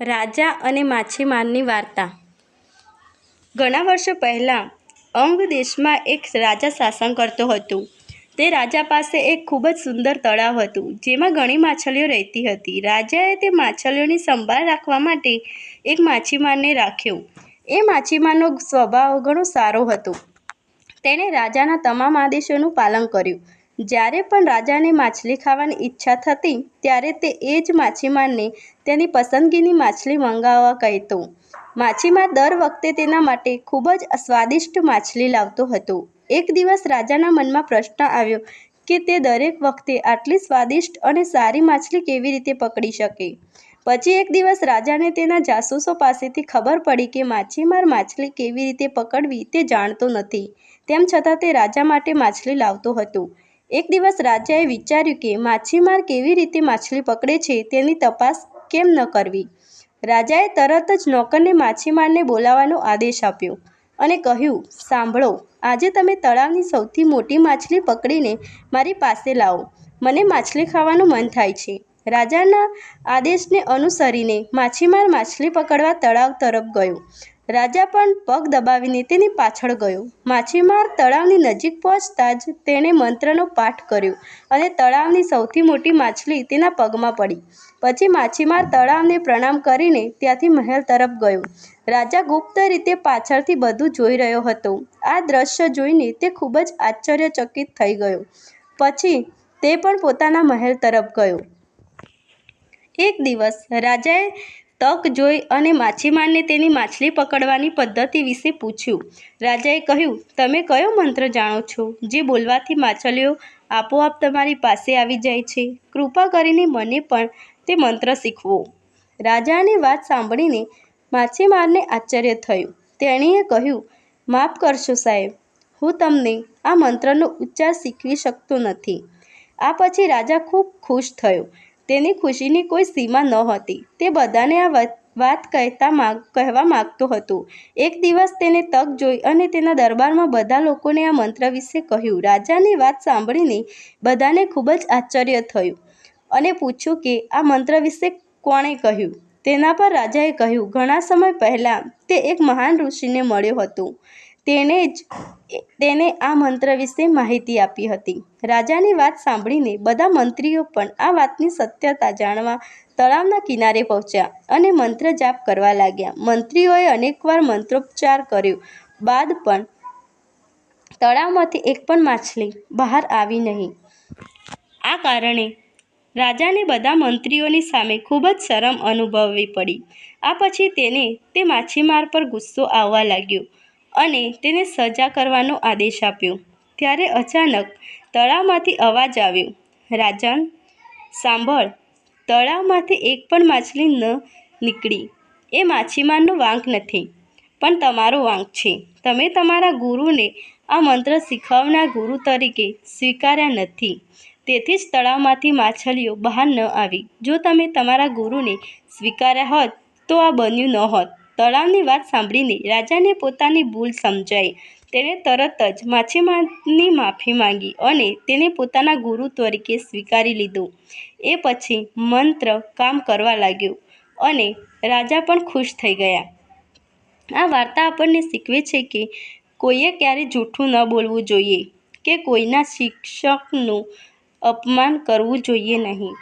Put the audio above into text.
રાજા અને માછીમારની વાર્તા. ઘણા વર્ષો પહેલાં, અંગ દેશમાં એક રાજા શાસન કરતો હતો. તે રાજા પાસે એક ખૂબ જ સુંદર તળાવ હતું, જેમાં ઘણી માછલીઓ રહેતી હતી. રાજાએ તે માછલીઓની સંભાળ રાખવા માટે એક માછીમારને રાખ્યો. એ માછીમારનો સ્વભાવ ઘણો સારો હતો. તેણે રાજાના તમામ આદેશોનું પાલન કર્યું. જ્યારે પણ રાજાને માછલી ખાવાની ઈચ્છા થતી, ત્યારે તે એ જ માછીમારને તેની પસંદગીની માછલી મંગાવવા કહેતો. માછીમાર દર વખતે તેના માટે ખૂબ જ સ્વાદિષ્ટ માછલી લાવતો હતો. એક દિવસ રાજાના મનમાં પ્રશ્ન આવ્યો કે તે દરેક વખતે આટલી સ્વાદિષ્ટ અને સારી માછલી કેવી રીતે પકડી શકે? પછી એક દિવસ રાજાને તેના જાસૂસો પાસેથી ખબર પડી કે માછીમાર માછલી કેવી રીતે પકડવી તે જાણતો નથી. તેમ છતાં તે રાજા માટે માછલી લાવતો હતો. એક દિવસ રાજાએ વિચાર્યું કે માછીમાર કેવી રીતે માછલી પકડે છે તેની તપાસ કેમ ન કરવી? રાજાએ તરત જ નોકરને માછીમારને બોલાવવાનો આદેશ આપ્યો અને કહ્યું, સાંભળો, આજે તમે તળાવની સૌથી મોટી માછલી પકડીને મારી પાસે લાવો. મને માછલી ખાવાનું મન થાય છે. રાજાના આદેશને અનુસરીને માછીમાર માછલી પકડવા તળાવ તરફ ગયો. રાજા પણ પગ દબાવીને તેની પાછળ ગયો. માછીમાર તળાવની નજીક પહોંચતા જ તેણે મંત્રનો પાઠ કર્યો અને તળાવની સૌથી મોટી માછલી તેના પગમાં પડી. પછી માછીમાર તળાવને પ્રણામ કરીને ત્યાંથી મહેલ તરફ ગયો. રાજા ગુપ્ત રીતે પાછળથી બધું જોઈ રહ્યો હતો. આ દ્રશ્ય જોઈને તે ખૂબ જ આશ્ચર્યચકિત થઈ ગયો. પછી તે પણ પોતાના મહેલ તરફ ગયો. એક દિવસ રાજાએ તક જોઈ અને માછીમારને તેની માછલી પકડવાની પદ્ધતિ વિશે પૂછ્યું. રાજાએ કહ્યું, તમે કયો મંત્ર જાણો છો જે બોલવાથી માછલીઓ આપોઆપ તમારી પાસે આવી જાય છે? કૃપા કરીને મને પણ તે મંત્ર શીખવો. રાજાની વાત સાંભળીને માછીમારને આશ્ચર્ય થયું. તેણીએ કહ્યું, માફ કરશો સાહેબ, હું તમને આ મંત્રનો ઉચ્ચાર શીખવી શકતો નથી. આ પછી રાજા ખૂબ ખુશ થયો. તેની ખુશીની કોઈ સીમા નહોતી તે બધાને આ વાત કહેતા માગ, કહેવા માગતો હતો. એક દિવસ તેને તક જોઈ અને તેના દરબારમાં બધા લોકોને આ મંત્ર વિશે કહ્યું. રાજાની વાત સાંભળીને બધાને ખૂબ જ આશ્ચર્ય થયું અને પૂછ્યું કે, આ મંત્ર વિશે કોણે કહ્યું? તેના પર રાજાએ કહ્યું, ઘણા સમય પહેલાં તે એક મહાન ઋષિને મળ્યો હતો. તેણે જ તેને આ મંત્ર વિશે માહિતી આપી હતી. રાજાની વાત સાંભળીને બધા મંત્રીઓ પણ આ વાતની સત્યતા જાણવા તળાવના કિનારે પહોંચ્યા અને મંત્ર જાપ કરવા લાગ્યા. મંત્રીઓએ અનેકવાર મંત્રોપચાર કર્યો. બાદ પણ તળાવમાંથી એક પણ માછલી બહાર આવી નહીં. આ કારણે રાજાને બધા મંત્રીઓની સામે ખૂબ જ શરમ અનુભવવી પડી. આ પછી તેને તે માછીમાર પર ગુસ્સો આવવા લાગ્યો. અને તેને સજા કરવાનો આદેશ આપ્યો. ત્યારે અચાનક તળાવમાંથી અવાજ આવ્યો. રાજન, સાંભળ, તળાવમાંથી એક પણ માછલી ન નીકળી. એ માછીમારનો વાંક નથી, પણ તમારો વાંક છે. તમે તમારા ગુરુને આ મંત્ર શીખવનાર ગુરુ તરીકે સ્વીકાર્યા નથી. તેથી જ તળાવમાંથી માછલીઓ બહાર ન આવી. જો તમે તમારા ગુરુને સ્વીકાર્યા હોત, તો આ બન્યું નહોત. તળાવની વાત સાંભળીને રાજાને પોતાની ભૂલ સમજાઈ. તેણે તરત જ માછીમારની માફી માંગી અને તેને પોતાના ગુરુ તરીકે સ્વીકારી લીધો. એ પછી મંત્ર કામ કરવા લાગ્યો અને રાજા પણ ખુશ થઈ ગયા. આ વાર્તા આપણને શીખવે છે કે કોઈએ ક્યારેય જૂઠું ન બોલવું જોઈએ, કે કોઈના શિક્ષકનું અપમાન કરવું જોઈએ નહીં.